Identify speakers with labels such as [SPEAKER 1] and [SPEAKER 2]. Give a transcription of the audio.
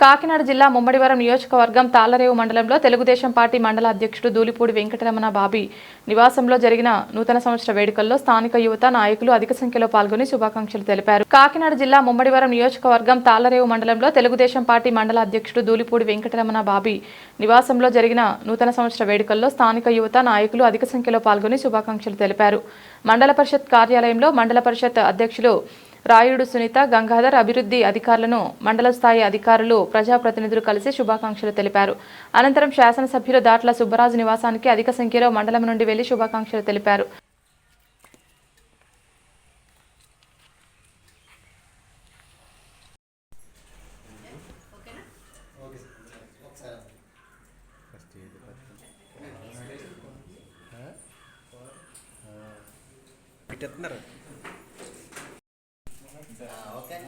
[SPEAKER 1] కాకినాడ జిల్లా ముమ్మడివరం నియోజకవర్గం తాళ్ళరేవు మండలంలో తెలుగుదేశం పార్టీ మండల అధ్యక్షుడు దూలిపూడి వెంకటరమణ బాబీ నివాసంలో జరిగిన నూతన సంవత్సర వేడుకల్లో స్థానిక యువత నాయకులు అధిక సంఖ్యలో పాల్గొని శుభాకాంక్షలు తెలిపారు. కాకినాడ జిల్లా ముమ్మడివరం నియోజకవర్గం తాళ్ళరేవు మండలంలో తెలుగుదేశం పార్టీ మండల అధ్యక్షుడు దూలిపూడి వెంకటరమణ బాబీ నివాసంలో జరిగిన నూతన సంవత్సర వేడుకల్లో స్థానిక యువత నాయకులు అధిక సంఖ్యలో పాల్గొని శుభాకాంక్షలు తెలిపారు. మండల పరిషత్ కార్యాలయంలో మండల పరిషత్ అధ్యక్షులు రాయుడు సునీత గంగాధర్ అభివృద్ధి అధికారులను మండల స్థాయి అధికారులు ప్రజాప్రతినిధులు కలిసి శుభాకాంక్షలు తెలిపారు. అనంతరం శాసనసభ్యులు దాట్ల సుబ్బరాజు నివాసానికి అధిక సంఖ్యలో మండలం నుండి వెళ్ళి శుభాకాంక్షలు తెలిపారు.
[SPEAKER 2] 啊，我感觉